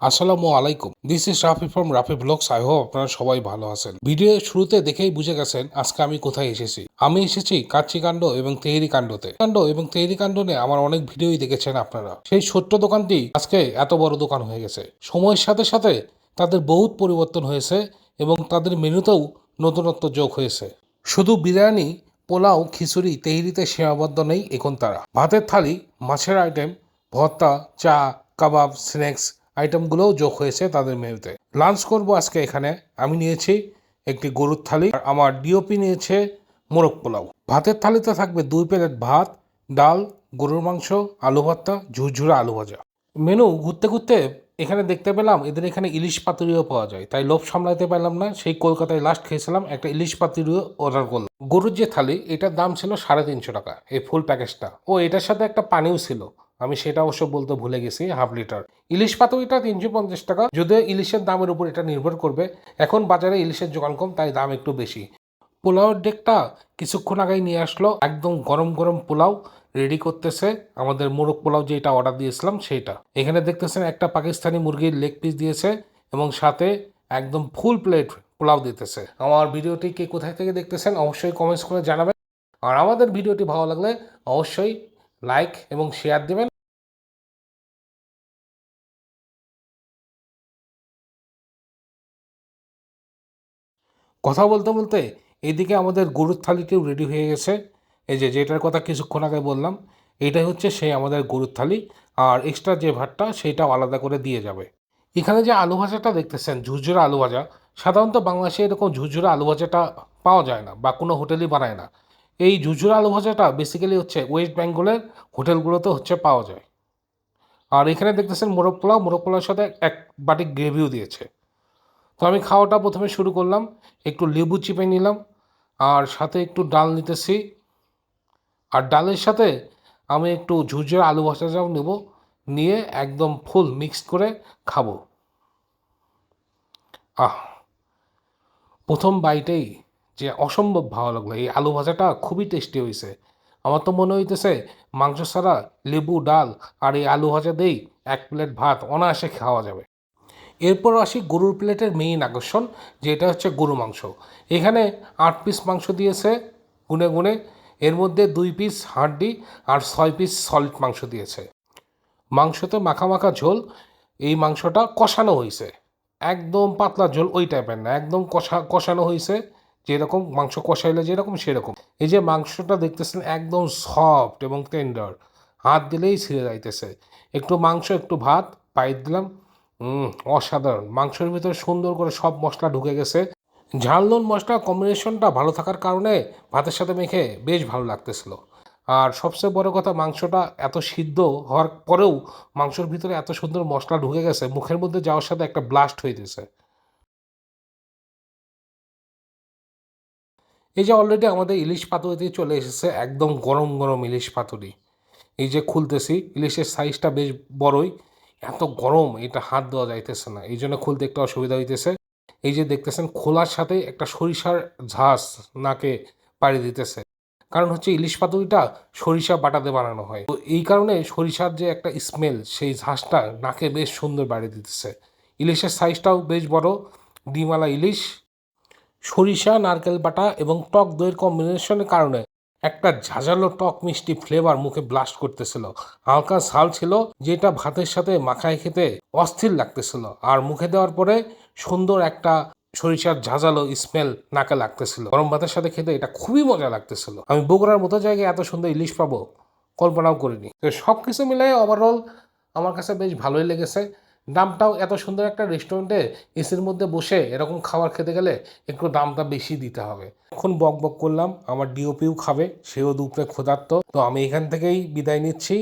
আসসালামু আলাইকুম। This is Rafi from Rafi vlogs I hope আপনারা সবাই ভালো আছেন। ভিডিও শুরুতে দেখেই বুঝে গেছেন আজকে আমি কোথায় এসেছি। আমি এসেছি কাচ্চিকাণ্ড এবং তেহরি কাণ্ডতে। কাণ্ড এবং তেহরি কাণ্ড নিয়ে আমার অনেক ভিডিওই দেখেছেন আপনারা। সেই ছোট্ট দোকানটি আজকে এত বড় দোকান হয়ে গেছে। সময়ের সাথে সাথে তাদের বহুত পরিবর্তন হয়েছে এবং তাদের মেনুতেও নতুনত্ব যোগ হয়েছে। শুধু বিরিয়ানি, পোলাও, খিচুড়ি, তেহরিতে সীমাবদ্ধ নেই এখন তারা। ভাতের থালি, মাছের আইটেম ভর্তা, চা, কাবাব স্ন্যাক্স আইটেমগুলোও যোগ হয়েছে তাদের মেনুতে। লাঞ্চ করব আজকে এখানে। আমি নিয়েছি একটি গরুর থালি। আর আমার ডিওপি নিয়েছে মোরগ পোলাও। ভাতের থালিতে থাকবে দুই প্লেট ভাত, ডাল, গরুর মাংস, আলু ভর্তা, ঝুরঝুরা আলু ভাজা। মেনু ঘুরতে ঘুরতে এখানে দেখতে পেলাম এদের এখানে ইলিশ পাতুরিও পাওয়া যায়। তাই লোভ সামলাতে পারলাম না। সেই কলকাতায় লাস্ট খেয়েছিলাম একটা ইলিশ পাতুরিও অর্ডার করলাম। গরুর যে থালি, এটার দাম ছিল সাড়ে তিনশো টাকা, এই ফুল প্যাকেজটা ও, এটার সাথে একটা পানিও ছিল। আমি সেটা অবশ্য বলতে ভুলে গেছি, হাফ লিটার। ইলিশ পাতুরিটা তিনশো পঞ্চাশ টাকা, যদিও ইলিশের দামের উপর এটা নির্ভর করবে। এখন বাজারে ইলিশের যোগান কম, তাই দাম একটু বেশি। পোলাওয়ের ডেকটা কিছুক্ষণ আগেই নিয়ে আসলো, একদম গরম গরম পোলাও রেডি করতেছে। আমাদের মোরগ পোলাও যেটা অর্ডার দিয়েছিলাম সেইটা। এখানে দেখতেছেন একটা পাকিস্তানি মুরগির লেগ পিস দিয়েছে এবং সাথে একদম ফুল প্লেট পোলাও দিতেছে। আমার ভিডিওটি কে কোথায় থেকে দেখতেছেন অবশ্যই কমেন্টস করে জানাবেন। আর আমাদের ভিডিওটি ভালো লাগলে অবশ্যই লাইক এবং শেয়ার দেবেন। কথা বলতে বলতে এদিকে আমাদের গরুর থালিটিও রেডি হয়ে গেছে। এই যে যেটার কথা কিছুক্ষণ আগে বললাম, এটাই হচ্ছে সেই আমাদের গরুর থালি। আর এক্সট্রা যে ভাতটা সেইটাও আলাদা করে দিয়ে যাবে। এখানে যে আলু ভাজাটা দেখতেছেন, ঝুরঝুরা আলু ভাজা, সাধারণত বাংলাদেশে এরকম ঝুরঝুরা আলু ভাজাটা পাওয়া যায় না বা কোনো হোটেলই বানায় না। এই জুজুর আলু ভাজাটা বেসিক্যালি হচ্ছে ওয়েস্ট বেঙ্গলের হোটেলগুলোতে হচ্ছে পাওয়া যায়। আর এখানে দেখতেছেন মোরগ পোলাও মোরগ পোলাওর সাথে এক বাটি গ্রেভিও দিয়েছে। তো আমি খাওয়াটা প্রথমে শুরু করলাম, একটু লেবু চিপে নিলাম, আর সাথে একটু ডাল নিতেছি। আর ডালের সাথে আমি একটু ঝুরঝুরে আলু ভাজাটাও নেব, নিয়ে একদম ফুল মিক্স করে খাব। আহ, প্রথম বাইটেই যে অসম্ভব ভালো লাগল। এই আলু ভাজাটা খুবই টেস্টি হয়েছে আমার তো মনে হইতেছে মাংস ছাড়া লেবু, ডাল আর এই আলু ভাজা দেই এক প্লেট ভাত অনায়াসে খাওয়া যাবে। এরপর আসি গরুর প্লেটের মেইন আকর্ষণ, যেটা হচ্ছে গরু মাংস। এখানে আট পিস মাংস দিয়েছে গুনে গুনে। এর মধ্যে দুই পিস হাড্ডি আর ছয় পিস সলিড মাংস দিয়েছে। মাংসতে মাখা মাখা ঝোল, এই মাংসটা কষানো হয়েছে একদম পাতলা ঝোল ওই টাইপের না, একদম কষা কষানো হয়েছে যেরকম, মাংস কষাইলে যেরকম, সেরকম। এই যে মাংসটা দেখতেছেন একদম সফট এবং টেন্ডার হাত দিলেই ছিঁড়ে যাইতেছে। একটু মাংস, একটু ভাত পাইপ দিলাম। অসাধারণ। মাংসের ভিতরে সুন্দর করে সব মশলা ঢুকে গেছে। ঝাল নুন মশলা কম্বিনেশনটা ভালো থাকার কারণে ভাতের সাথে মেখে বেশ ভালো লাগতেছিল। আর সবচেয়ে বড় কথা, মাংসটা এত সিদ্ধ হওয়ার পরেও মাংসের ভিতরে এত সুন্দর মশলা ঢুকে গেছে, মুখের মধ্যে যাওয়ার সাথে একটা ব্লাস্ট হইতেছে। এই যে অলরেডি আমাদের ইলিশ পাতুরিতে চলে এসেছে, একদম গরম গরম ইলিশ পাতুরি। এই যে খুলতেছি, ইলিশের সাইজটা বেশ বড়ই, এত গরম, এটা হাত দেওয়া যাইতেছে না। এই জন্য খুলতে একটু অসুবিধা হইতেছে। এই যে দেখতেছেন, খোলার সাথে একটা সরিষার ঝাঁস নাকে পাড়ি দিতেছে। কারণ হচ্ছে ইলিশ পাতুরিটা সরিষা বাটাতে বানানো হয়। তো এই কারণে সরিষার যে একটা স্মেল সেই ঝাঁসটা নাকে বেশ সুন্দর বাড়ি দিতেছে। ইলিশের সাইজটাও বেশ বড় ডিমালা ইলিশ সরিষা, নারকেল বাটা এবং টক দইয়ের কম্বিনেশনের কারণে একটা ঝাঁঝালো টক মিষ্টি ফ্লেভার মুখে ব্লাস্ট করতেছিল। হালকা ঝাল ছিল, যেটা ভাতের সাথে মাখায় খেতে অস্থির লাগতেছিল আর মুখে দেওয়ার পরে সুন্দর একটা সরিষার ঝাঁঝালো স্মেল নাকে লাগতেছিল। গরম ভাতের সাথে খেতে এটা খুবই মজা লাগতেছিল। আমি বগুড়ার মতো জায়গায় এত সুন্দর ইলিশ পাবো, কল্পনাও করিনি। তো সব কিছু মিলাই ওভারঅল আমার কাছে বেশ ভালোই লেগেছে। দামটাও এত সুন্দর একটা রেস্টুরেন্টে এসির মধ্যে বসে এরকম খাবার খেতে গেলে একটু দামটা বেশি দিতে হবে। এখন বক বক করলাম, আমার ডিওপিও খাবে, সেও দুপুরে ক্ষুধার্ত, তো আমি এখান থেকেই বিদায় নিচ্ছি।